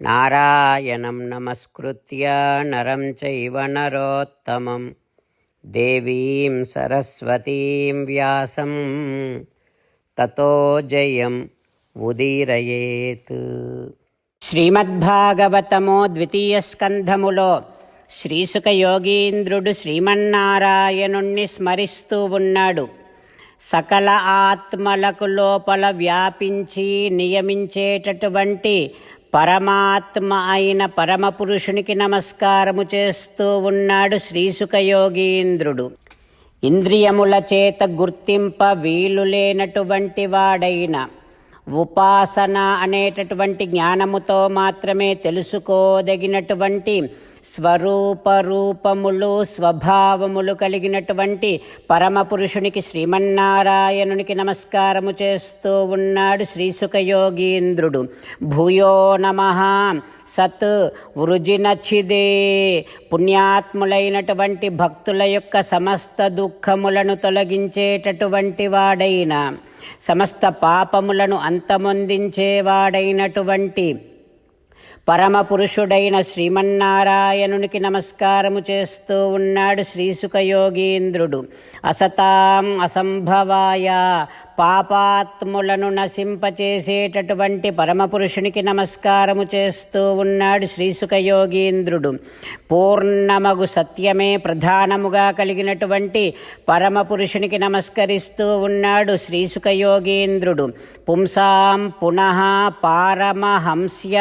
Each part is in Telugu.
నారాయణం నమస్కృత్య నరం చైవ నరోత్తమం దేవీం సరస్వతీం వ్యాసం తతో జయం ఉదీరయేత్ శ్రీమద్భాగవతము ద్వితీయ స్కంధములో శ్రీసుక యోగీంద్రుడు శ్రీమన్నారాయణుణ్ణి స్మరిస్తూ ఉన్నాడు సకల ఆత్మలకు లోపల వ్యాపించి నియమించేటటువంటి పరమాత్మ అయిన పరమపురుషునికి నమస్కారము చేస్తూ ఉన్నాడు శ్రీసుఖ యోగీంద్రుడు ఇంద్రియముల చేత గుర్తింప వీలు లేనటువంటి వాడైన ఉపాసన అనేటటువంటి జ్ఞానముతో మాత్రమే తెలుసుకోదగినటువంటి స్వరూపరూపములు స్వభావములు కలిగినటువంటి పరమపురుషునికి శ్రీమన్నారాయణునికి నమస్కారము చేస్తూ ఉన్నాడు శ్రీసుఖయోగీంద్రుడు. భూయో నమ. సత్ వృజినచ్చిదే. పుణ్యాత్ములైనటువంటి భక్తుల యొక్క సమస్త దుఃఖములను తొలగించేటటువంటి వాడైన సమస్త పాపములను అంతమొందించేవాడైనటువంటి పరమ పురుషుడైన శ్రీమన్నారాయణునికి నమస్కారము చేస్తూ ఉన్నాడు శ్రీసుఖయోగీంద్రుడు అసతాం అసంభవాయ పాపాత్ములను నశింపచేసేటటువంటి పరమపురుషునికి నమస్కారము చేస్తూ ఉన్నాడు శ్రీసుఖయోగీంద్రుడు. పూర్ణమగు సత్యమే ప్రధానముగా కలిగినటువంటి పరమపురుషునికి నమస్కరిస్తూ ఉన్నాడు శ్రీసుఖయోగీంద్రుడు. పుంసాం పునః పారమహంస్య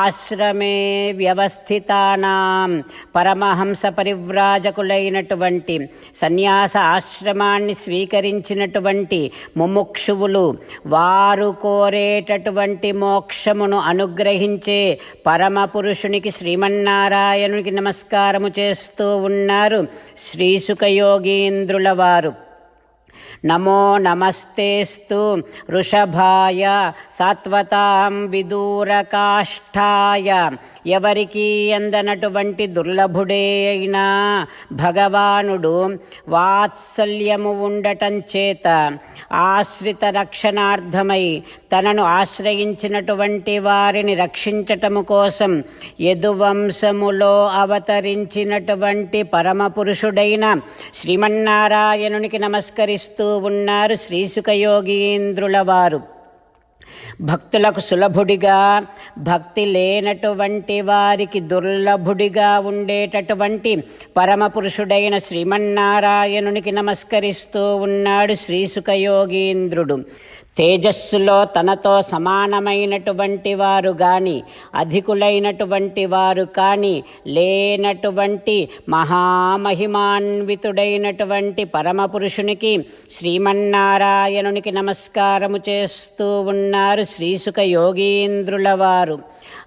ఆశ్రమే వ్యవస్థితానాం పరమహంస పరివ్రాజకులైనటువంటి సన్యాస ఆశ్రమాన్ని స్వీకరించినటువంటి ముముక్షువులు. వారు కోరేటటువంటి మోక్షమును అనుగ్రహించే పరమ పురుషునికి శ్రీమన్నారాయణునికి నమస్కారము చేస్తూ ఉన్నారు. శ్రీసుఖయోగీంద్రుల వారు. నమో నమస్తేస్తు వృషభాయ సాత్వతాం విదూరకాష్ఠాయ. ఎవరికి అందనటువంటి దుర్లభుడే అయినా భగవానుడు వాత్సల్యము ఉండటం చేత ఆశ్రిత రక్షణార్థమై తనను ఆశ్రయించినటువంటి వారిని రక్షించటము కోసం యదువంశములో అవతరించినటువంటి పరమపురుషుడైన శ్రీమన్నారాయణునికి నమస్కరిస్తూ ఉన్నారు శ్రీసుఖయోగీంద్రుల వారు. భక్తులకు సులభుడిగా భక్తి లేనటువంటి వారికి దుర్లభుడిగా ఉండేటటువంటి పరమపురుషుడైన శ్రీమన్నారాయణునికి నమస్కరిస్తూ ఉన్నాడు శ్రీసుఖయోగీంద్రుడు తేజస్సులో తనతో సమానమైనటువంటి వారు గాని అధికులైనటువంటి వారు కానీ లేనటువంటి మహామహిమాన్వితుడైనటువంటి పరమపురుషునికి శ్రీమన్నారాయణునికి నమస్కారము చేస్తూ ఉన్నారు శ్రీసుఖ యోగీంద్రుల వారు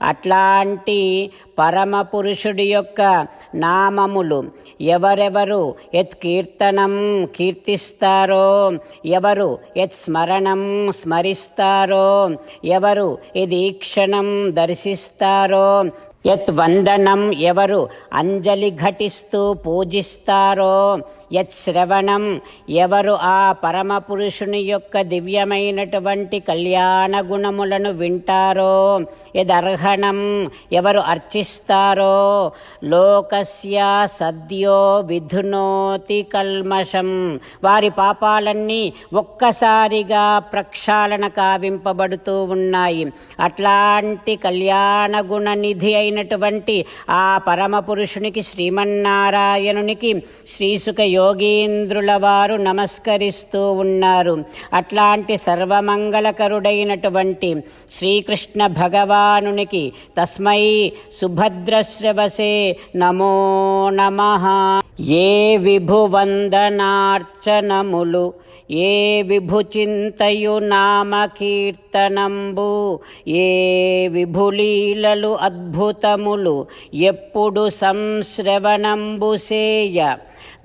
అట్లాంటి పరమ పురుషుడి యొక్క నామములు ఎవరెవరు? యత్ కీర్తనం కీర్తిస్తారో ఎవరు యత్ స్మరణం స్మరిస్తారో ఎవరు యదీక్షణం దర్శిస్తారో యత్ వందనం ఎవరు అంజలి ఘటిస్తూ పూజిస్తారో యత్ శ్రవణం ఎవరు ఆ పరమ పురుషుని యొక్క దివ్యమైనటువంటి కళ్యాణ గుణములను వింటారో యదర్హణం ఎవరు అర్చిస్తారో లోకస్య సద్యో విధునోతి కల్మషం. వారి పాపాలన్నీ ఒక్కసారిగా ప్రక్షాళన కావింపబడుతూ ఉన్నాయి. అట్లాంటి కళ్యాణ గుణ నిధి అయిన అయినటువంటి ఆ పరమ పురుషునికి శ్రీమన్నారాయణునికి శ్రీసుక యోగీంద్రుల వారు నమస్కరిస్తూ ఉన్నారు. అట్లాంటి సర్వమంగళకరుడైనటువంటి శ్రీకృష్ణ భగవానునికి తస్మై సుభద్రశ్రవసే నమో నమ. ఏ విభువందనార్చనములు ఏ విభుచింతయు నామ కీర్తనంబు ఏ విభులీలలు అద్భుత సంస్కృతములు ఎప్పుడు సంశ్రవణంబు సేయ.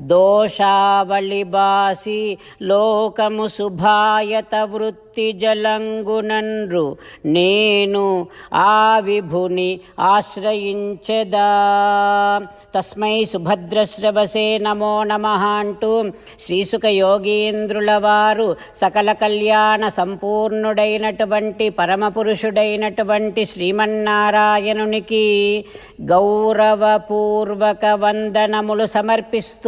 దోషావళి బాసి లోకము శుభాయత వృత్తి జలంగునన్రు. నేను ఆ విభుని ఆశ్రయించెదా. తస్మై సుభద్రశ్రవసే నమో నమ అంటూ శ్రీసుక యోగీంద్రుల వారు సకల కళ్యాణ సంపూర్ణుడైనటువంటి పరమపురుషుడైనటువంటి శ్రీమన్నారాయణునికి గౌరవపూర్వక వందనములు సమర్పిస్తూ